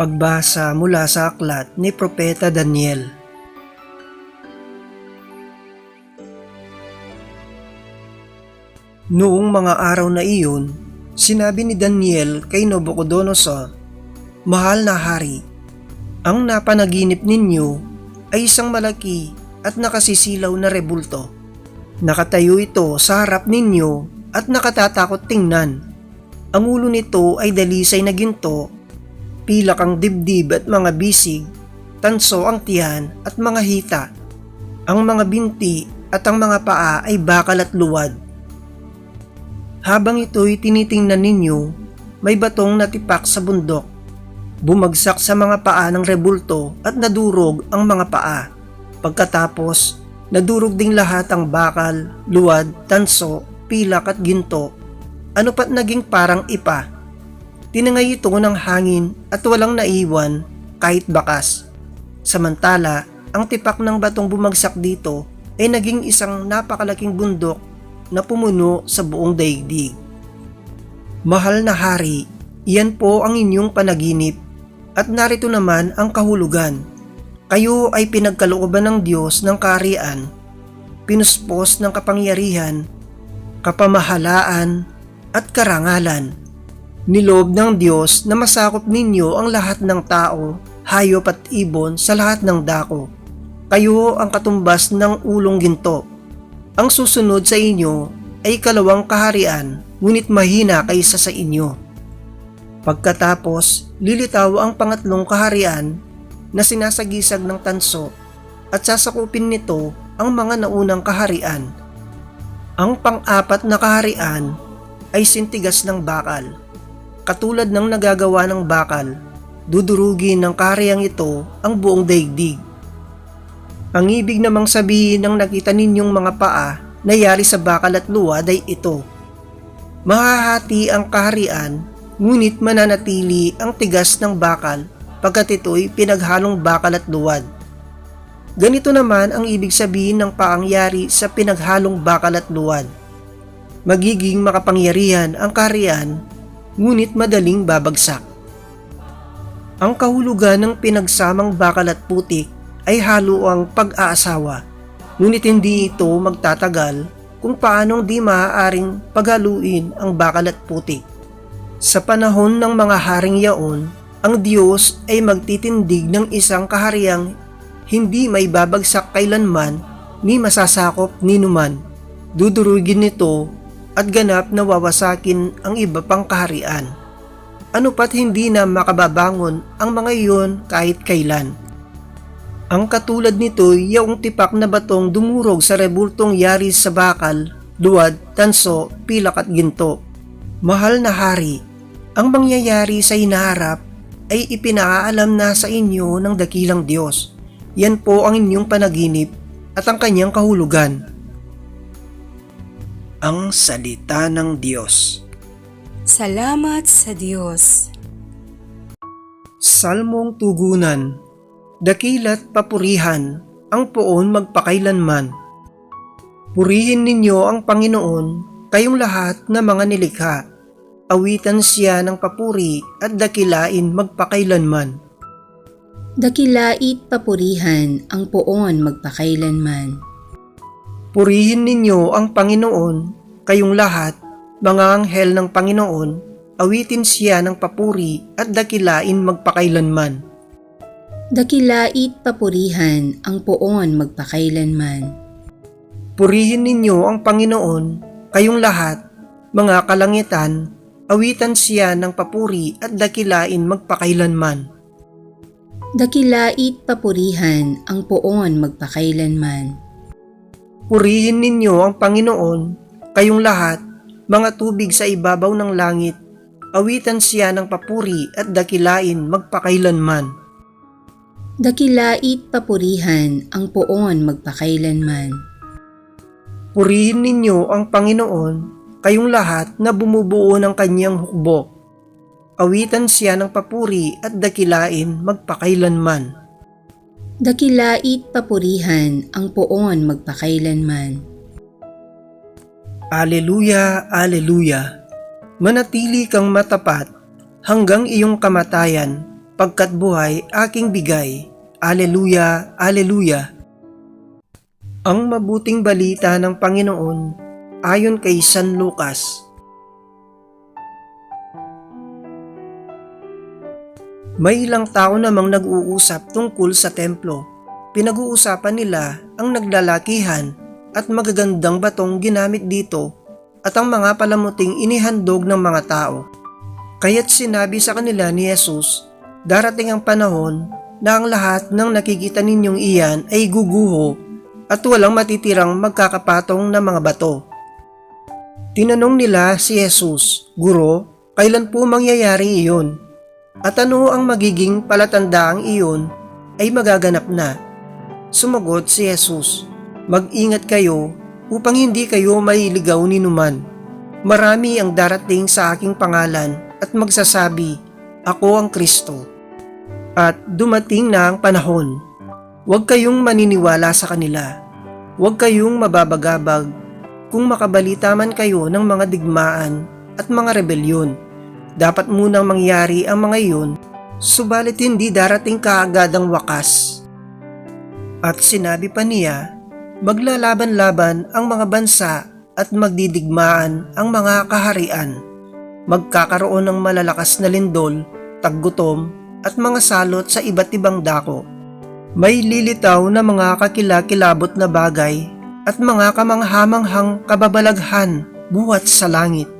Pagbasa mula sa aklat ni Propeta Daniel. Noong mga araw na iyon, sinabi ni Daniel kay Nabucodonosor, Mahal na hari, ang napanaginip ninyo ay isang malaki at nakasisilaw na rebulto. Nakatayo ito sa harap ninyo at nakatatakot tingnan. Ang ulo nito ay dalisay na ginto, pilak ang dibdib at mga bisig, tanso ang tiyan at mga hita. Ang mga binti at ang mga paa ay bakal at luwad. Habang ito'y tinitingnan ninyo, may batong natipak sa bundok. Bumagsak sa mga paa ng rebulto at nadurog ang mga paa. Pagkatapos, nadurog ding lahat ang bakal, luwad, tanso, pilak at ginto. Ano pat naging parang ipa. Tinangay ito ng hangin at walang naiwan kahit bakas. Samantala, ang tipak ng batong bumagsak dito ay naging isang napakalaking bundok na pumuno sa buong daigdig. Mahal na hari, iyan po ang inyong panaginip at narito naman ang kahulugan. Kayo ay pinagkalooban ng Diyos ng karian, pinuspos ng kapangyarihan, kapamahalaan at karangalan. Nilob ng Diyos na masakop ninyo ang lahat ng tao, hayop at ibon sa lahat ng dako. Kayo ang katumbas ng ulong ginto. Ang susunod sa inyo ay kalawang kaharian, ngunit mahina kaysa sa inyo. Pagkatapos, lilitaw ang pangatlong kaharian na sinasagisag ng tanso at sasakupin nito ang mga naunang kaharian. Ang pang-apat na kaharian ay sintigas ng bakal. Katulad ng nagagawa ng bakal, dudurugin ng kahariang ito ang buong daigdig. Ang ibig namang sabihin ng nakita ninyong mga paa na yari sa bakal at luwad ay ito. Mahahati ang kaharian, ngunit mananatili ang tigas ng bakal pagkat ito'y pinaghalong bakal at luwad. Ganito naman ang ibig sabihin ng paangyari sa pinaghalong bakal at luwad. Magiging makapangyarihan ang kaharian, ngunit madaling babagsak. Ang kahulugan ng pinagsamang bakal at putik ay halo ang pag-aasawa, ngunit hindi ito magtatagal kung paanong di maaaring paghaluin ang bakal at putik. Sa panahon ng mga haring yaon, ang Diyos ay magtitindig ng isang kahariang hindi may babagsak kailanman ni masasakop ni numan. Dudurugin nito at ganap na wawasakin ang iba pang kaharian. Ano pat hindi na makababangon ang mga iyon kahit kailan. Ang katulad nito yung tipak na batong dumurog sa rebultong yari sa bakal, luwad, tanso, pilak at ginto. Mahal na hari, ang mangyayari sa hinaharap ay ipinaalam na sa inyo ng dakilang Diyos. Yan po ang inyong panaginip at ang kanyang kahulugan. Ang Salita ng Diyos Salamat sa Diyos. Salmong Tugunan Dakilat papurihan ang poon magpakailanman. Purihin ninyo ang Panginoon, kayong lahat na mga nilikha. Awitan siya ng papuri at dakilain magpakailanman. Dakilait papurihan ang poon magpakailanman. Purihin ninyo ang Panginoon, kayong lahat, mga anghel ng Panginoon, awitin siya ng papuri at dakilain magpakailanman. Dakilait papurihan ang poon magpakailanman. Purihin ninyo ang Panginoon, kayong lahat, mga kalangitan, awitan siya ng papuri at dakilain magpakailanman. Dakilait papurihan ang poon magpakailanman. Purihin ninyo ang Panginoon, kayong lahat, mga tubig sa ibabaw ng langit, awitan siya ng papuri at dakilain magpakailanman. Dakilait papurihan ang poon magpakailanman. Purihin ninyo ang Panginoon, kayong lahat na bumubuo ng kanyang hukbo. Awitan siya ng papuri at dakilain magpakailanman. Dakilait papurihan ang poon magpakailanman. Aleluya, Aleluya. Manatili kang matapat hanggang iyong kamatayan pagkat buhay aking bigay. Aleluya, aleluya. Ang mabuting balita ng Panginoon ayon kay San Lucas. May ilang tao namang nag-uusap tungkol sa templo. Pinag-uusapan nila ang naglalakihan at magagandang batong ginamit dito at ang mga palamuting inihandog ng mga tao. Kaya't sinabi sa kanila ni Jesus, darating ang panahon na ang lahat ng nakikita ninyong iyan ay guguho at walang matitirang magkakapatong na mga bato. Tinanong nila si Jesus, Guro, kailan po mangyayari iyon? At ano ang magiging palatandaang iyon ay magaganap na? Sumagot si Jesus, Mag-ingat kayo upang hindi kayo mailigaw ni numan. Marami ang darating sa aking pangalan at magsasabi, Ako ang Kristo. At dumating na ang panahon. Huwag kayong maniniwala sa kanila. Huwag kayong mababagabag kung makabalita man kayo ng mga digmaan at mga rebelyon. Dapat munang mangyari ang mga iyon, subalit hindi darating kaagad ang wakas. At sinabi pa niya, maglalaban-laban ang mga bansa at magdidigmaan ang mga kaharian. Magkakaroon ng malalakas na lindol, taggutom at mga salot sa iba't ibang dako. May lilitaw na mga kakilakilabot na bagay at mga kamanghamanghang kababalaghan buhat sa langit.